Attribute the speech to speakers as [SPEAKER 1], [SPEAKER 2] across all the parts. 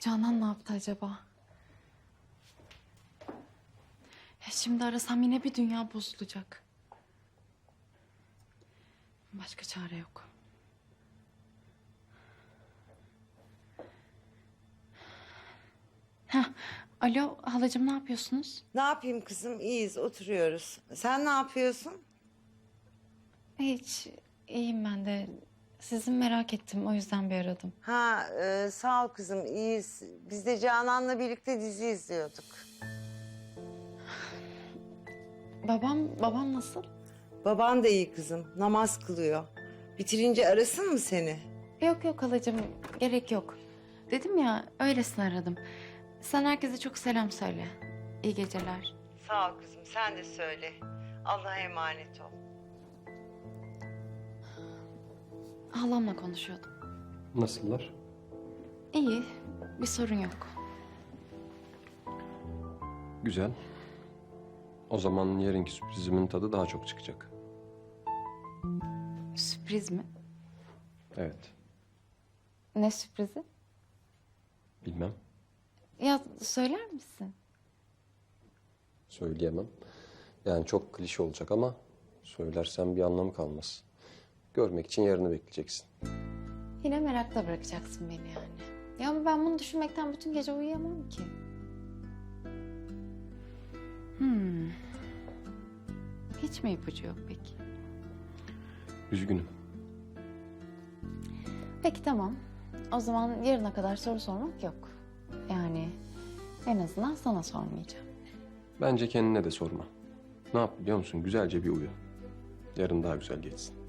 [SPEAKER 1] Canan ne yaptı acaba? Ya şimdi arasam yine bir dünya bozulacak. Başka çare yok. Heh, alo halacığım ne yapıyorsunuz?
[SPEAKER 2] Ne yapayım kızım? İyiyiz, oturuyoruz. Sen ne yapıyorsun?
[SPEAKER 1] Hiç iyiyim ben de. Sizi merak ettim o yüzden bir aradım.
[SPEAKER 2] Ha, e, sağ ol kızım, iyiyiz. Biz de Canan'la birlikte dizi izliyorduk.
[SPEAKER 1] Babam, babam nasıl?
[SPEAKER 2] Baban da iyi kızım, namaz kılıyor. Bitirince arasın mı seni?
[SPEAKER 1] Yok yok halacığım gerek yok. Dedim ya öylesine aradım. Sen herkese çok selam söyle. İyi geceler.
[SPEAKER 2] Sağ ol kızım, sen de söyle. Allah'a emanet ol.
[SPEAKER 1] Halamla konuşuyordum.
[SPEAKER 3] Nasıllar?
[SPEAKER 1] İyi bir sorun yok.
[SPEAKER 3] Güzel. O zaman yarınki sürprizimin tadı daha çok çıkacak.
[SPEAKER 1] Sürpriz mi?
[SPEAKER 3] Evet.
[SPEAKER 1] Ne sürprizi?
[SPEAKER 3] Bilmem.
[SPEAKER 1] Ya söyler misin?
[SPEAKER 3] Söyleyemem. Yani çok klişe olacak ama söylersem bir anlamı kalmaz. Görmek için yarını bekleyeceksin.
[SPEAKER 1] Yine merakla bırakacaksın beni yani. Ya ama ben bunu düşünmekten bütün gece uyuyamam ki. Hmm. Hiç mi ipucu yok peki?
[SPEAKER 3] Üzgünüm.
[SPEAKER 1] Peki tamam. O zaman yarına kadar soru sormak yok. Yani en azından sana sormayacağım.
[SPEAKER 3] Bence kendine de sorma. Ne yap biliyor musun? Güzelce bir uyu. Yarın daha güzel geçsin.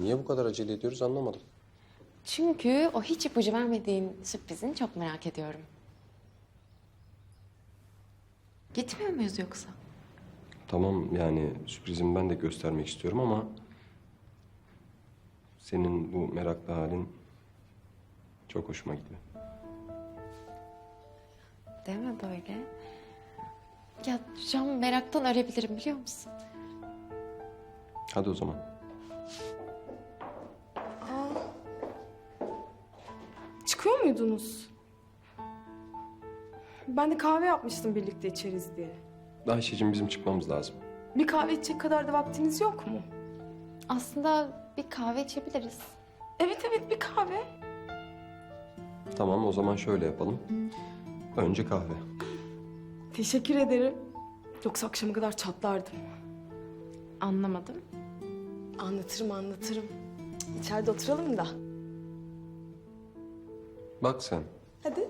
[SPEAKER 3] Niye bu kadar acele ediyoruz anlamadım.
[SPEAKER 1] Çünkü o hiç ipucu vermediğin sürprizini çok merak ediyorum. Gitmiyor muyuz yoksa?
[SPEAKER 3] Tamam yani sürprizimi ben de göstermek istiyorum ama... ...senin bu meraklı halin çok hoşuma.
[SPEAKER 1] Değil mi böyle? Ya şu an meraktan ölebilirim biliyor musun?
[SPEAKER 3] Hadi o zaman.
[SPEAKER 4] Çıkıyor muydunuz? Ben de kahve yapmıştım birlikte içeriz diye.
[SPEAKER 3] Ayşe'cim bizim çıkmamız lazım.
[SPEAKER 4] Bir kahve içecek kadar da vaktiniz yok mu?
[SPEAKER 1] Aslında bir kahve içebiliriz.
[SPEAKER 4] Evet evet bir kahve.
[SPEAKER 3] Tamam o zaman şöyle yapalım. Önce kahve.
[SPEAKER 4] Teşekkür ederim. Yoksa akşama kadar çatlardım.
[SPEAKER 1] Anlamadım.
[SPEAKER 4] Anlatırım anlatırım. İçeride oturalım da.
[SPEAKER 3] Bak sen.
[SPEAKER 4] Hadi.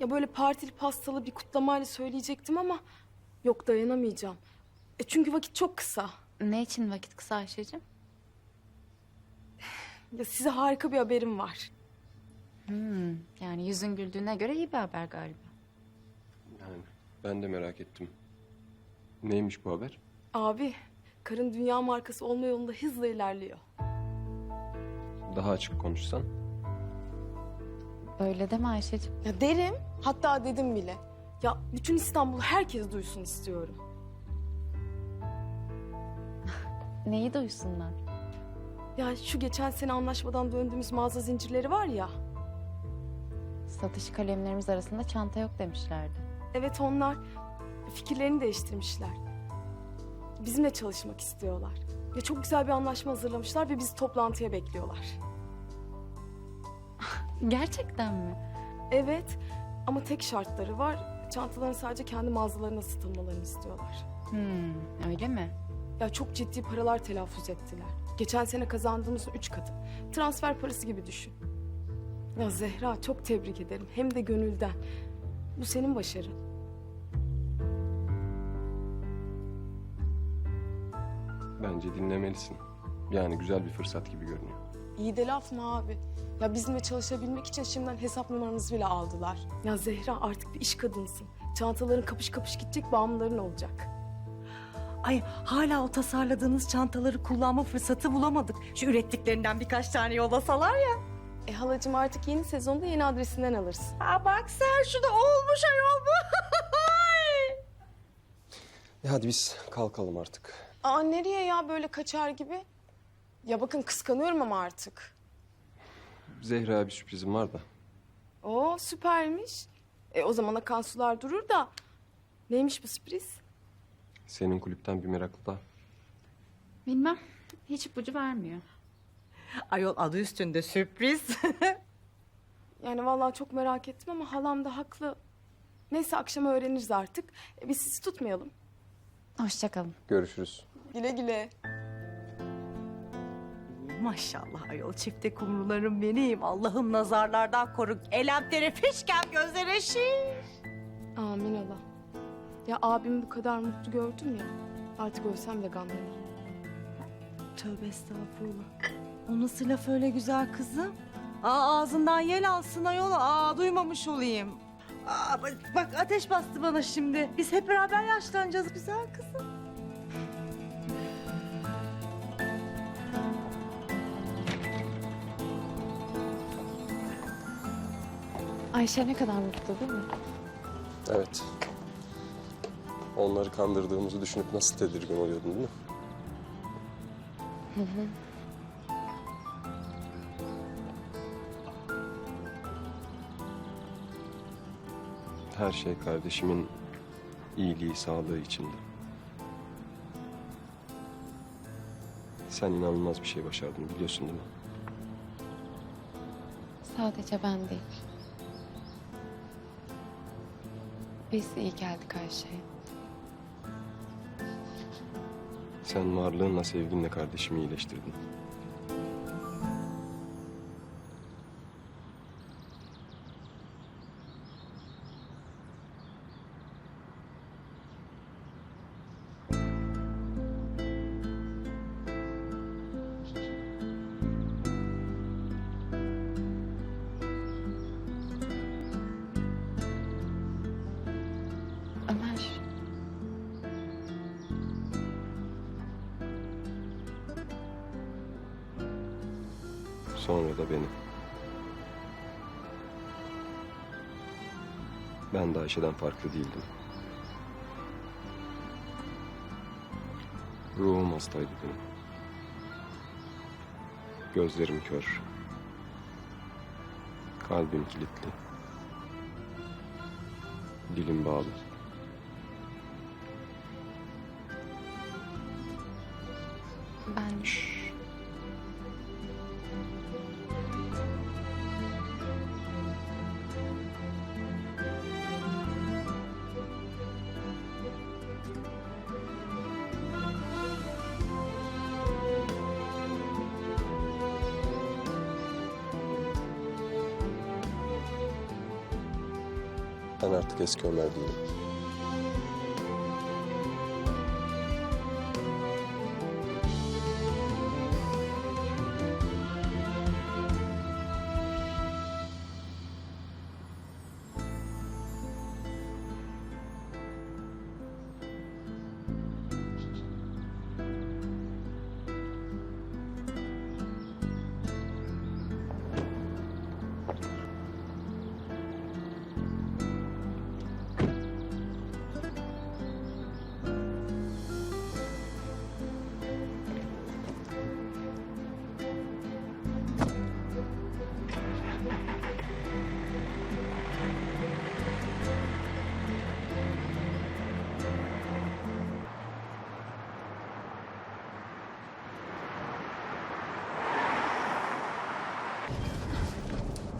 [SPEAKER 4] Ya böyle partili pastalı bir kutlamayla söyleyecektim ama... Yok dayanamayacağım. E çünkü vakit çok kısa.
[SPEAKER 1] Ne için vakit kısa Ayşe'cim?
[SPEAKER 4] Ya size harika bir haberim var.
[SPEAKER 1] Hmm, yani yüzün güldüğüne göre iyi bir haber galiba.
[SPEAKER 3] Yani ben de merak ettim. Neymiş bu haber?
[SPEAKER 4] Abi, karın dünya markası olma yolunda hızla ilerliyor.
[SPEAKER 3] Daha açık konuşsan.
[SPEAKER 1] Öyle deme Ayşe'cim.
[SPEAKER 4] Ya derim, hatta dedim bile. Ya bütün İstanbul herkes duysun istiyorum.
[SPEAKER 1] Neyi duysunlar?
[SPEAKER 4] Ya şu geçen sene anlaşmadan döndüğümüz mağaza zincirleri var ya.
[SPEAKER 1] Satış kalemlerimiz arasında çanta yok demişlerdi.
[SPEAKER 4] Evet onlar fikirlerini değiştirmişler. Bizimle çalışmak istiyorlar. Ya çok güzel bir anlaşma hazırlamışlar ve bizi toplantıya bekliyorlar.
[SPEAKER 1] Gerçekten mi?
[SPEAKER 4] Evet ama tek şartları var. Çantaların sadece kendi mağazalarına satılmalarını istiyorlar.
[SPEAKER 1] Hmm, öyle mi?
[SPEAKER 4] Ya çok ciddi paralar telaffuz ettiler. Geçen sene kazandığımızın üç katı. Transfer parası gibi düşün. Ya Zehra çok tebrik ederim. Hem de gönülden. Bu senin başarın.
[SPEAKER 3] Bence dinlemelisin. Yani güzel bir fırsat gibi görünüyor.
[SPEAKER 4] İyi de laf mı abi? Ya bizimle çalışabilmek için şimdiden hesap numaramızı bile aldılar. Ya Zehra artık bir iş kadınsın. Çantaların kapış kapış gidecek, bağımlıların olacak.
[SPEAKER 5] Ay hala o tasarladığınız çantaları kullanma fırsatı bulamadık. Şu ürettiklerinden birkaç tane yollasalar ya.
[SPEAKER 4] E halacığım artık yeni sezonda yeni adresinden alırsın.
[SPEAKER 5] Ha bak sen şu da olmuş ayol bu.
[SPEAKER 3] E hadi biz kalkalım artık.
[SPEAKER 4] Aa nereye ya böyle kaçar gibi? Ya bakın kıskanıyorum ama artık.
[SPEAKER 3] Zehra bir sürprizim var da.
[SPEAKER 4] Oo süpermiş. E o zaman akan sular durur da. Neymiş bu sürpriz?
[SPEAKER 3] Senin kulüpten bir meraklı da.
[SPEAKER 1] Bilmem. Hiç ipucu vermiyor.
[SPEAKER 5] Ayol adı üstünde sürpriz.
[SPEAKER 4] Yani vallahi çok merak ettim ama halam da haklı. Neyse akşam öğreniriz artık. E, biz sizi tutmayalım.
[SPEAKER 1] Hoşçakalın.
[SPEAKER 3] Görüşürüz.
[SPEAKER 4] Güle güle.
[SPEAKER 5] Maşallah ayol çifte kumrularım benim. Allah'ım nazarlardan koru. Elem terefişken gözlere şiş.
[SPEAKER 4] Amin Allah. Ya abimi bu kadar mutlu gördüm ya. Artık ölsem de gamlanır.
[SPEAKER 5] Tövbe estağfurullah. O nasıl laf öyle güzel kızım? Aa, ağzından yel alsın ayol. Aa, duymamış olayım. Aa, bak, bak ateş bastı bana şimdi. Biz hep beraber yaşlanacağız güzel kızım.
[SPEAKER 1] Ayşe ne kadar mutlu değil mi?
[SPEAKER 3] Evet. Onları kandırdığımızı düşünüp nasıl tedirgin oluyordun değil mi? Her şey kardeşimin iyiliği, sağlığı içinde. Sen inanılmaz bir şey başardın biliyorsun değil mi?
[SPEAKER 1] Sadece ben değil. Biz iyi geldik Ayşe'ye.
[SPEAKER 3] Sen varlığınla, sevginle kardeşimi iyileştirdin. Sonra da beni. Ben de Ayşe'den farklı değildim. Ruhum hastaydı benim. Gözlerim kör. Kalbim kilitli. Dilim bağlı. Artık eski Ömer değilim.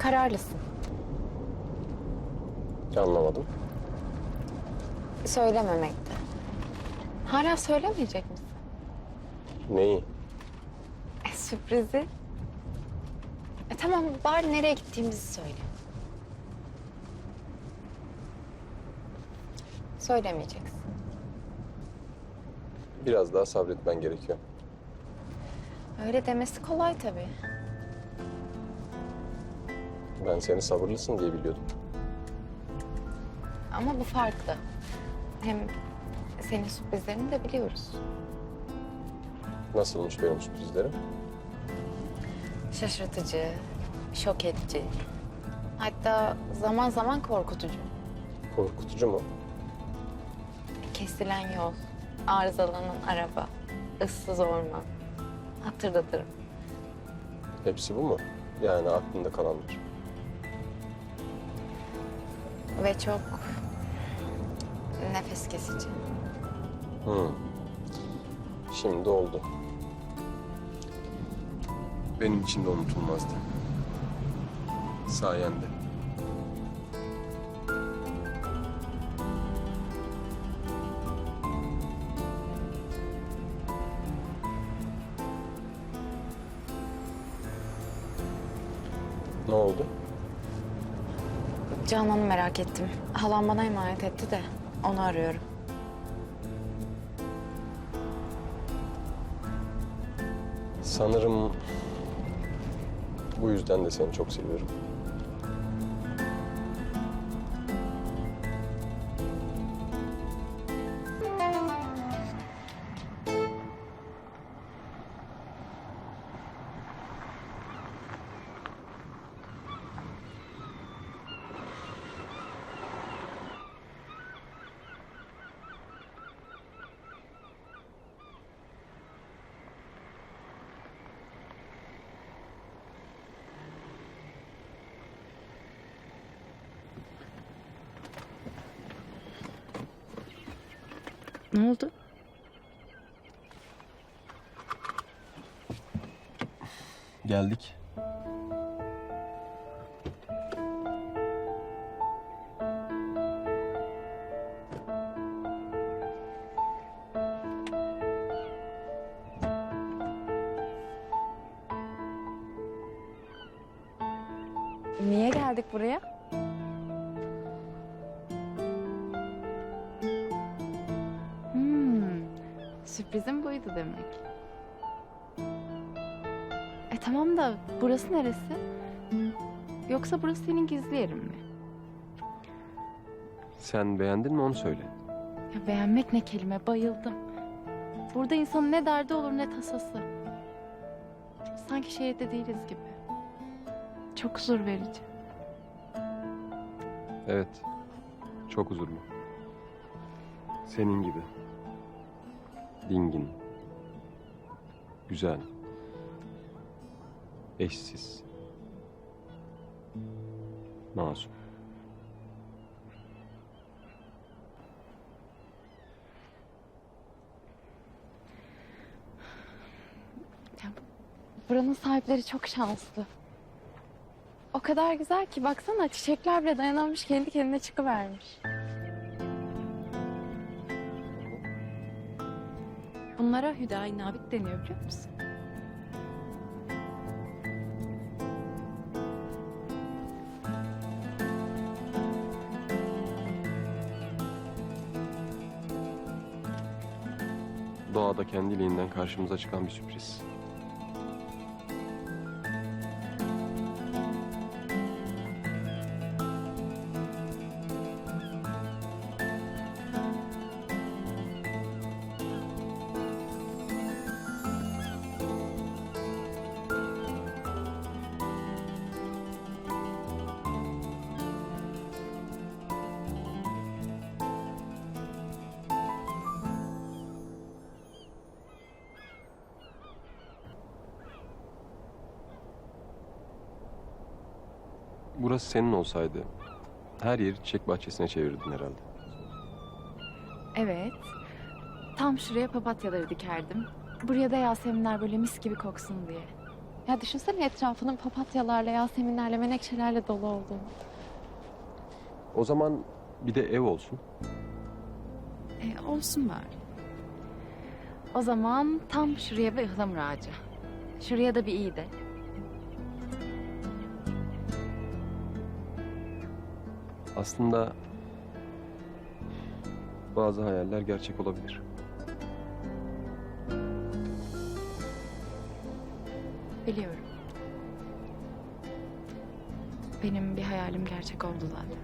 [SPEAKER 1] Kararlısın.
[SPEAKER 3] Anlamadım.
[SPEAKER 1] Söylememekte. Hala söylemeyecek misin?
[SPEAKER 3] Neyi?
[SPEAKER 1] E, sürprizi. E, tamam bari nereye gittiğimizi söyle. Söylemeyeceksin.
[SPEAKER 3] Biraz daha sabretmen gerekiyor.
[SPEAKER 1] Öyle demesi kolay tabii.
[SPEAKER 3] Ben seni sabırlısın diye biliyordum.
[SPEAKER 1] Ama bu farklı. Hem senin sürprizlerini de biliyoruz.
[SPEAKER 3] Nasılmış benim sürprizlerim?
[SPEAKER 1] Şaşırtıcı, şok edici. Hatta zaman zaman korkutucu.
[SPEAKER 3] Korkutucu mu?
[SPEAKER 1] Kesilen yol, arızalanan araba, ıssız orman. Hatırlatırım.
[SPEAKER 3] Hepsi bu mu? Yani aklında kalanlar.
[SPEAKER 1] Ve çok nefes kesici.
[SPEAKER 3] Hı. Şimdi oldu. Benim için de unutulmazdı. Sayende.
[SPEAKER 1] Canan'ı merak ettim. Halam bana emanet etti de onu arıyorum.
[SPEAKER 3] Sanırım bu yüzden de seni çok seviyorum.
[SPEAKER 1] Ne oldu?
[SPEAKER 3] Geldik.
[SPEAKER 1] Yoksa burası senin gizli yerin mi?
[SPEAKER 3] Sen beğendin mi onu söyle.
[SPEAKER 1] Ya beğenmek ne kelime, bayıldım. Burada insanın ne derdi olur ne tasası. Sanki şehirde değiliz gibi. Çok huzur verici.
[SPEAKER 3] Evet. Çok huzurlu. Senin gibi. Dingin. Güzel. Eşsiz. Masum.
[SPEAKER 1] Buranın sahipleri çok şanslı. O kadar güzel ki baksana çiçekler bile dayanamamış kendi kendine çıkıvermiş. Bunlara hüdayi nabit deniyor biliyor musun?
[SPEAKER 3] Doğada kendiliğinden karşımıza çıkan bir sürpriz. Burası senin olsaydı her yeri çiçek bahçesine çevirirdin herhalde.
[SPEAKER 1] Evet. Tam şuraya papatyaları dikerdim. Buraya da yaseminler böyle mis gibi koksun diye. Ya düşünsene etrafının papatyalarla, yaseminlerle, menekşelerle dolu olduğunu.
[SPEAKER 3] O zaman bir de ev olsun.
[SPEAKER 1] E, olsun bari. O zaman tam şuraya bir ıhlamur ağacı. Şuraya da bir iyi de.
[SPEAKER 3] Aslında bazı hayaller gerçek olabilir.
[SPEAKER 1] Biliyorum. Benim bir hayalim gerçek oldu zaten.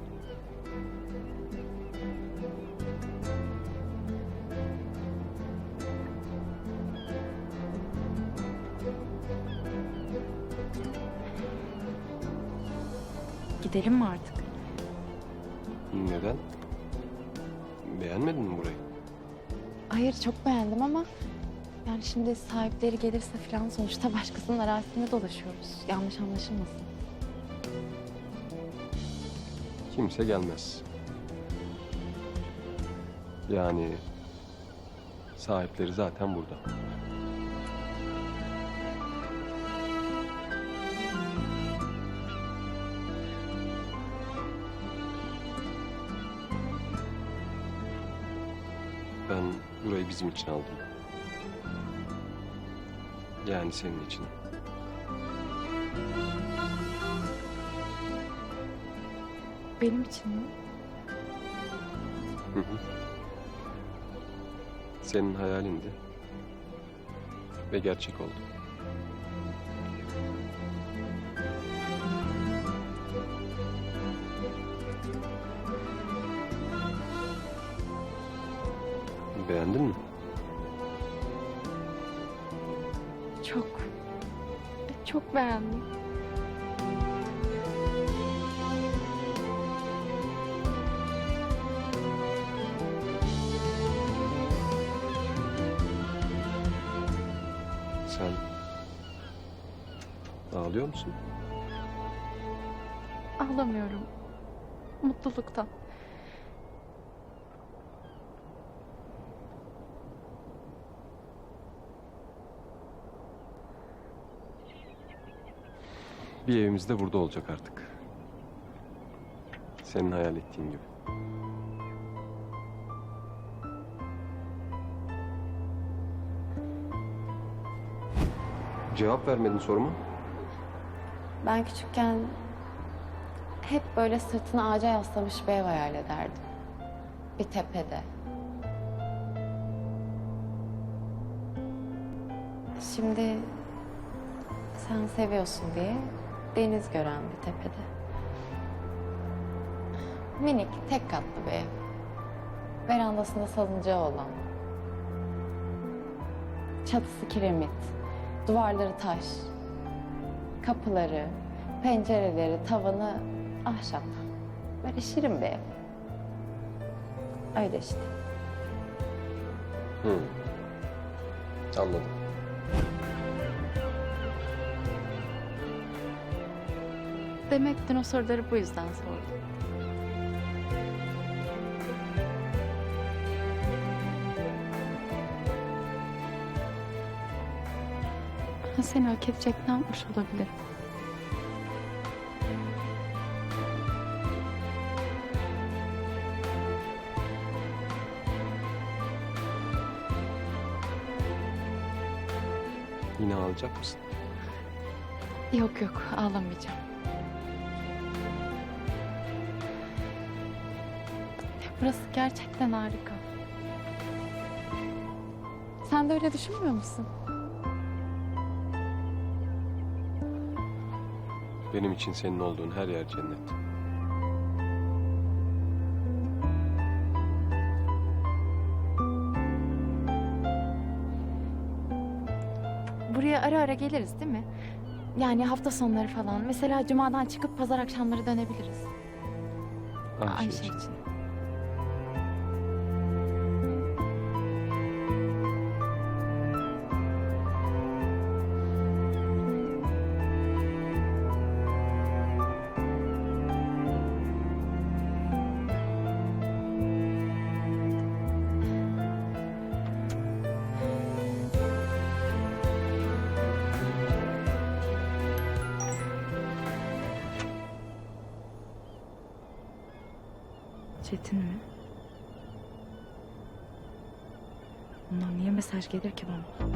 [SPEAKER 1] Gidelim mi artık?
[SPEAKER 3] Neden? Beğenmedin mi burayı?
[SPEAKER 1] Hayır çok beğendim ama yani şimdi sahipleri gelirse falan sonuçta başkasının arazisinde dolaşıyoruz. Yanlış anlaşılmasın.
[SPEAKER 3] Kimse gelmez. Yani sahipleri zaten burada. Ben burayı bizim için aldım. Yani senin için.
[SPEAKER 1] Benim için mi?
[SPEAKER 3] Hı hı. Senin hayalindi. Ve gerçek oldu. Beğendin mi?
[SPEAKER 1] Çok. Çok beğendim.
[SPEAKER 3] Sen ağlıyor musun?
[SPEAKER 1] Ağlamıyorum. Mutluluktan.
[SPEAKER 3] Bir evimiz de burada olacak artık. Senin hayal ettiğin gibi. Cevap vermedin soruma.
[SPEAKER 6] Ben küçükken hep böyle sırtını ağaca yaslamış bir ev hayal ederdim. Bir tepede. Şimdi sen seviyorsun diye deniz gören bir tepede. Minik, tek katlı bir ev. Verandasında salıncağı olan. Çatısı kiremit, duvarları taş, kapıları, pencereleri, tavanı ahşap. Böyle şirin bir ev. Öyle işte.
[SPEAKER 3] Hı. Anladım.
[SPEAKER 1] Demek dün o soruları bu yüzden sordum. Ben seni hak edecek ne yapmış olabilirim?
[SPEAKER 3] Yine ağlayacak mısın?
[SPEAKER 1] Yok yok ağlamayacağım. Burası gerçekten harika. Sen de öyle düşünmüyor musun?
[SPEAKER 3] Benim için senin olduğun her yer cennet.
[SPEAKER 1] Buraya ara ara geliriz değil mi? Yani hafta sonları falan. Mesela cumadan çıkıp pazar akşamları dönebiliriz.
[SPEAKER 3] Şey
[SPEAKER 1] için. Çetin mi? Ondan niye mesaj gelir ki bana?